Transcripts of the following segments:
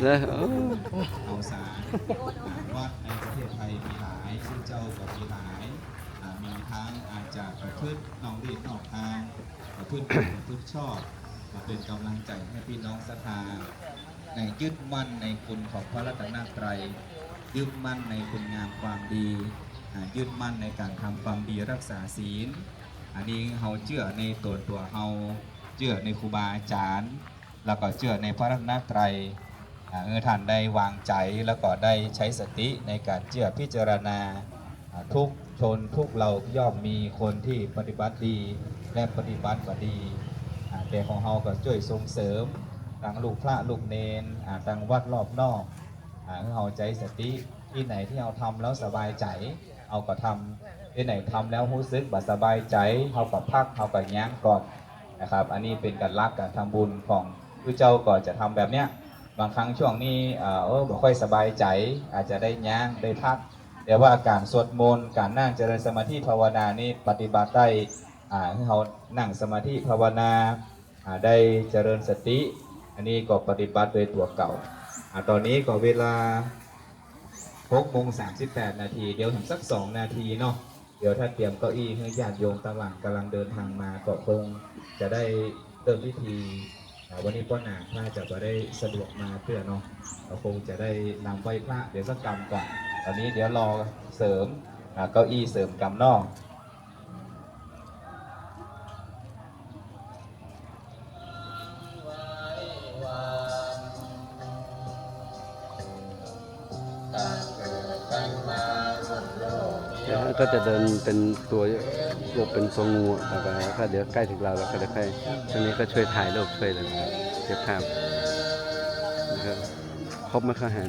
แล้วเอาสารวัดในประเทศไทยมีหลายซึ่งเจ้าก็มีหลายมีทั้งอาจจะประพฤตินองรีดนอกทางประพฤติผิดประพฤติชอบ มาเป็นกำลังใจให้พี่น้องศรัทธาในยึดมั่นในคุณของพระรัตนตรัยยึดมั่นในคุณงามความดียึดมั่นในการทำความดีรักษาศีล อันนี้เฮาเชื่อในตัวตัวเฮาเชื่อในครูบาอาจารย์ แล้วก็เชื่อในพระรัตนตรัย เออท่านได้วางใจแล้วก็ได้ใช้สติในการเชื่อพิจารณาทุกชนทุกเราย่อมมีคนที่ปฏิบัติดีและปฏิบัติบ่ดีแต่ของเราก็ช่วยส่งเสริมทางลูกพระลูกเนนทางวัดรอบนอกอ่าให้เราใจสติที่ไหนที่เราทำแล้วสบายใจ เอาก็ทำที่ไหนทำแล้วรู้สึกบ่สบายใจเราก็พักเราก็ยั้งก่อนนะครับ อันนี้เป็นการรักการทำบุญของพระเจ้าก็จะทำแบบเนี้ย บางครั้งช่วงนี้เออบ่ค่อยสบายใจ อาจจะได้ย่างได้พักแต่ว่าการสวดมนต์การนั่งเจริญสมาธิภาวนานี่ปฏิบัติได้อ่าให้เขานั่งสมาธิภาวนาอ่าได้เจริญสติ อันนี้ก็ปฏิบัติโดยตัวเก่าอ่าตอนนี้ก็เวลา6โมง38 นาที เดี๋ยวถึงสัก 2 นาทีเนาะเดี๋ยวถ้าเตรียมเก้าอี้ให้ญาติโยมตะหลังกำลังเดินทางมาก็คงจะได้เริ่มพิธี วันนี้ป้อหนาถ้าจะจะได้สะดวกมาเพื่อเนาะเราคงจะได้นำไหว้พระเดี๋ยวสักกรรมก่อน ตอนนี้เดี๋ยวรอเสริมเก้าอี้เสริมกรรมนอก มันก็จะเดินเป็นตัวรูปเป็นตัวงูต่อไปแล้วก็เดี๋ยวใกล้ถึงเราแล้วก็จะค่อยตอนนี้ก็ช่วยถ่ายรูปช่วยเลยนะครับเก็บภาพนะครับครบไหมข้าหาร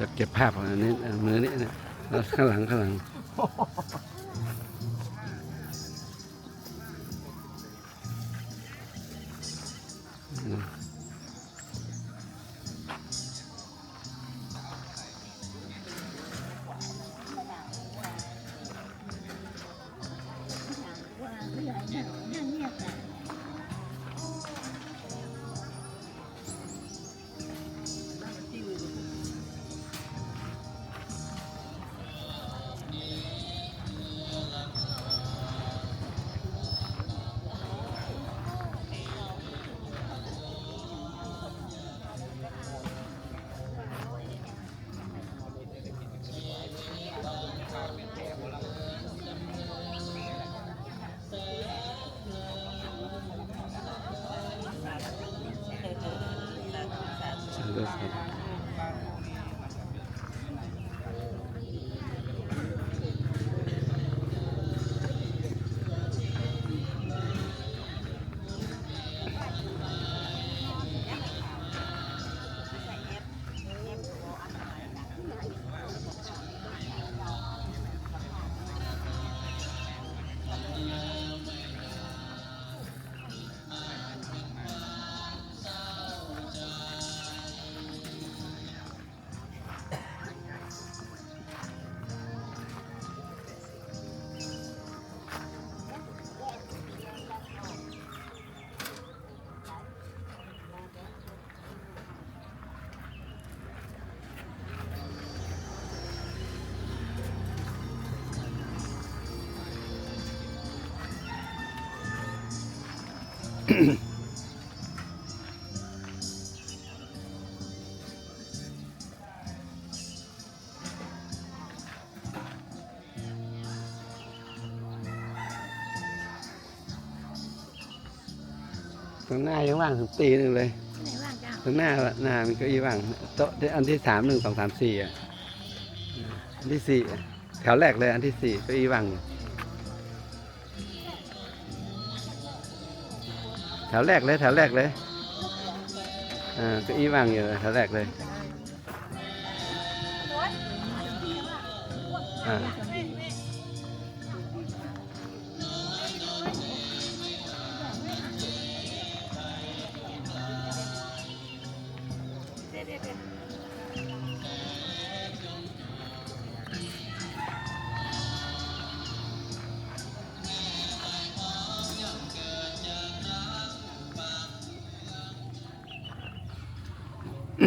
จะเก็บภาพอันนี้มือนี้นะแล้วข้างหลังข้างหลังอืม ธุ ตรงหน้ายังว่างถึงตีหนึ่งเลยตรงหน้าหน้ามันก็อีว่างโต๊ะอันที่สามหนึ่งสองสามสี่อะอันที่สี่แถวแรกเลยอันที่สี่ก็อีว่างอยู่ แถวแรกเลยแถวแรกเลยอ่าก็อีว่างอยู่แถวแรกเลยอ่า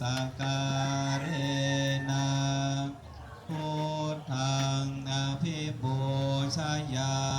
สักา